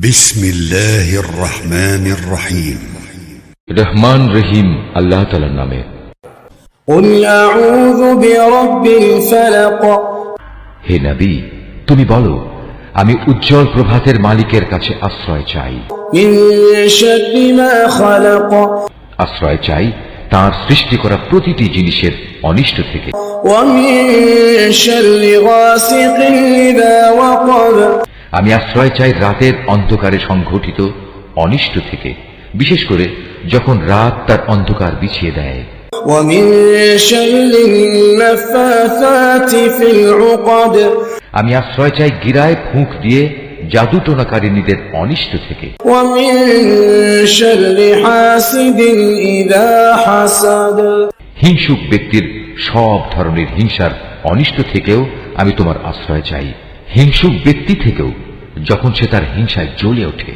بسم الله الرحمن الرحيم রহমান রহিম আল্লাহ তালার নামে قل أعوذ برب الفلق হে নবী তুমি বলো আমি উজ্জ্বল প্রভাতের মালিকের কাছে আশ্রয় চাই من شر ما خلق আশ্রয় চাই তার সৃষ্টি করা প্রতিটি জিনিসের অনিষ্ট থেকে আমি আশ্রয় চাই রাতের অন্ধকারে সংঘটিত অনিষ্ট থেকে বিশেষ করে যখন রাত তার অন্ধকার বিছিয়ে দেয়। আমি আশ্রয় চাই গিরায় ফুঁক দিয়ে জাদু টোনাকারিনীদের অনিষ্ট থেকে। হিংসুক ব্যক্তির সব ধরনের হিংসার অনিষ্ট থেকেও আমি তোমার আশ্রয় চাই। হিংসুক ব্যক্তি থেকেও যখন সে তার হিংসায় জ্বলে ওঠে